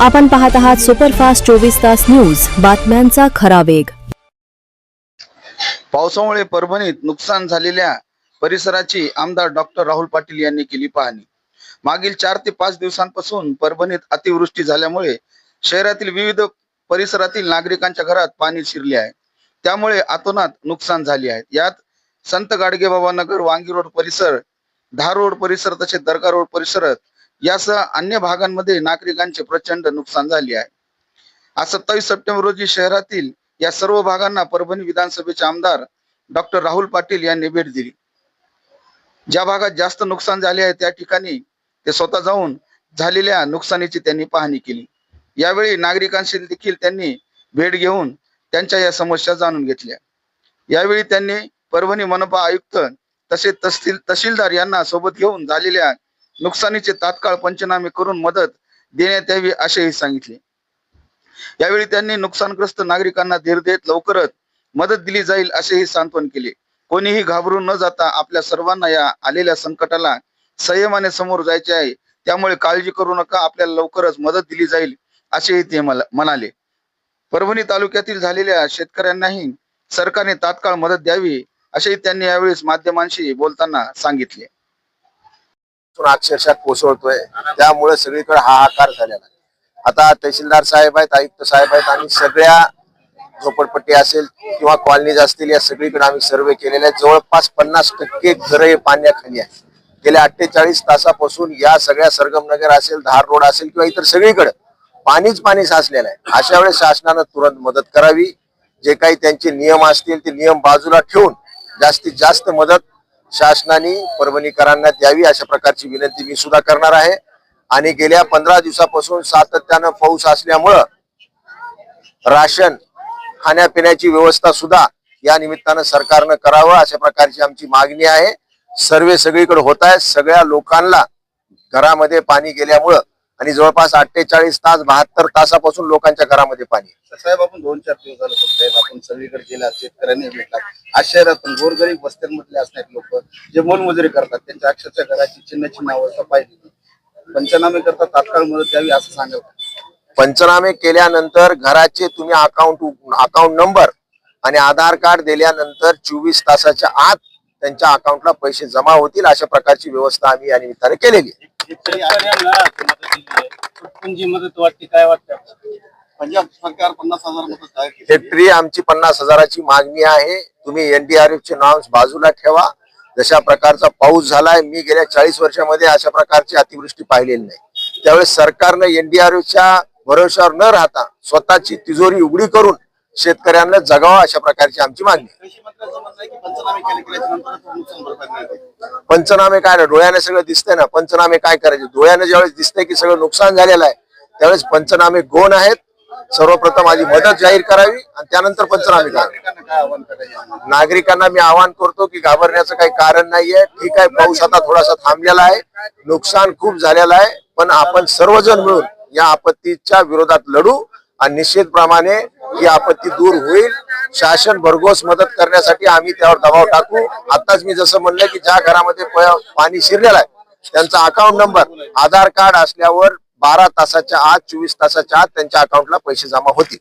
आपण पाहत आहात सुपरफास्ट चोवीस तास न्यूज. बातम्यांचा खरा वेग. पावसामुळे परभणीत नुकसान झालेल्या परिसराची आमदार डॉक्टर राहुल पाटील यांनी केली पाहणी. मागील चार ते पाच दिवसांपासून परभणीत अतिवृष्टी झाल्यामुळे शहरातील विविध परिसरातील नागरिकांच्या घरात पाणी शिरले आहे. त्यामुळे आतोनात नुकसान झाले आहे. यात संत गाडगेबाबा नगर वांगी रोड परिसर धार रोड परिसर तसेच दर्गा रोड परिसरात यासह अन्य भागांमध्ये नागरिकांचे प्रचंड नुकसान झाले आहे. आज सत्तावीस सप्टेंबर रोजी शहरातील या सर्व भागांना परभणी विधानसभेचे आमदार डॉक्टर राहुल पाटील यांनी भेट दिली. ज्या भागात जास्त नुकसान झाले आहे त्या ठिकाणी ते स्वतः जाऊन झालेल्या नुकसानीची त्यांनी पाहणी केली. यावेळी नागरिकांशी देखील त्यांनी भेट घेऊन त्यांच्या या समस्या जाणून घेतल्या. यावेळी त्यांनी परभणी मनपा आयुक्त तसेच तहसील तहसीलदार यांना सोबत घेऊन झालेल्या नुकसानीचे तात्काळ पंचनामे करून मदत देण्यात यावी असेही सांगितले. यावेळी त्यांनी नुकसानग्रस्त नागरिकांना धीर देत लवकरच मदत दिली जाईल असेही सांत्वन केले. कोणीही घाबरून न जाता आपल्या सर्वांना या आलेल्या संकटाला संयमाने समोर जायचे आहे. त्यामुळे काळजी करू नका आपल्याला लवकरच मदत दिली जाईल असेही ते मला- म्हणाले. परभणी तालुक्यातील झालेल्या शेतकऱ्यांनाही सरकारने तात्काळ मदत द्यावी असेही त्यांनी यावेळेस माध्यमांशी बोलताना सांगितले. तिथून अक्षरशः कोसळतोय. त्यामुळे सगळीकडे हाहाकार झालेला आहे. आता तहसीलदार साहेब आहेत आयुक्त साहेब आहेत आणि सगळ्या झोपडपट्टी असेल किंवा कॉलनीज असतील या सगळीकडे आम्ही सर्वे केलेले आहेत. जवळपास पन्नास टक्के घरं हे पाण्याखाली आहे गेल्या अठ्ठेचाळीस तासापासून या सगळ्या सरगमनगर असेल धार रोड असेल किंवा इतर सगळीकडे पाणीच पाणी साचलेलं आहे. अशा वेळेस शासनानं तुरंत मदत करावी. जे काही त्यांचे नियम असतील ते नियम बाजूला ठेवून जास्तीत जास्त मदत शासनाने परभणीकरांना द्यावी अशा प्रकारची विनंती मी सुद्धा करणार आहे. आणि गेल्या पंधरा दिवसापासून सातत्यानं पाऊस असल्यामुळं राशन खाण्यापिण्याची व्यवस्था सुद्धा या निमित्तानं सरकारनं करावं अशा प्रकारची आमची मागणी आहे. सर्वे सगळीकडे होत आहे सगळ्या लोकांना घरामध्ये पाणी गेल्यामुळं आणि जवळपास अठ्ठेचाळीस तास बहात्तर तासापासून लोकांच्या घरामध्ये पाणी आहे. साहेब आपण दोन चार दिवस झालं बघतायत आपण सगळीकडे गेला शेतकऱ्यांनी भेटला. आज शहरात पण गोरगरीब वस्त्यांमधले असणारे लोक जे मोलमजुरी करतात त्यांच्या अक्षरशः घराची चिन्हाची नावस्था पाहिजे पंचनामे करता तात्काळ मदत द्यावी असं सांगत पंचनामे केल्यानंतर घराचे तुम्ही अकाउंट अकाउंट नंबर आणि आधार कार्ड दिल्यानंतर चोवीस तासाच्या आत त्यांच्या अकाउंटला पैसे जमा होतील अशा प्रकारची व्यवस्था आम्ही या निमित्ताने केलेली आहे. हेक्टरी आमची पन्नास हजाराची मागणी आहे. तुम्ही एनडीआरएफ चे नाव बाजूला ठेवा. जशा प्रकारचा पाऊस झालाय मी गेल्या चाळीस वर्षामध्ये अशा प्रकारची अतिवृष्टी पाहिलेली नाही. त्यावेळेस सरकारनं एनडीआरएफच्या भरोश्यावर न राहता स्वतःची तिजोरी उघडी करून शेतकऱ्यांना जगावा अशा प्रकारची आमची मागणी पंचनामे काय ना डोळ्याने सगळं दिसतंय ना. पंचनामे काय करायचे? डोळ्याने ज्यावेळेस दिसतंय की सगळं नुकसान झालेलं आहे त्यावेळेस पंचनामे गोण आहेत. सर्वप्रथम आधी मदत जाहीर करावी आणि त्यानंतर पंचनामे करावे. नागरिकांना मी आवाहन करतो की घाबरण्याचं काही कारण नाहीये. ठीक आहे पाऊस आता थोडासा थांबलेला आहे. नुकसान खूप झालेलं आहे. पण आपण सर्वजण मिळून या आपत्तीच्या विरोधात लढू आणि निश्चितप्रमाणे ही आपत्ती दूर होईल. शासन भरघोस मदत करण्यासाठी आम्ही त्यावर दबाव टाकू. आताच मी जसं म्हणलं की ज्या घरामध्ये पाणी शिरलेलं आहे त्यांचा अकाउंट नंबर आधार कार्ड असल्यावर बारा तासाच्या आत चोवीस तासाच्या आत त्यांच्या अकाउंटला पैसे जमा होतील.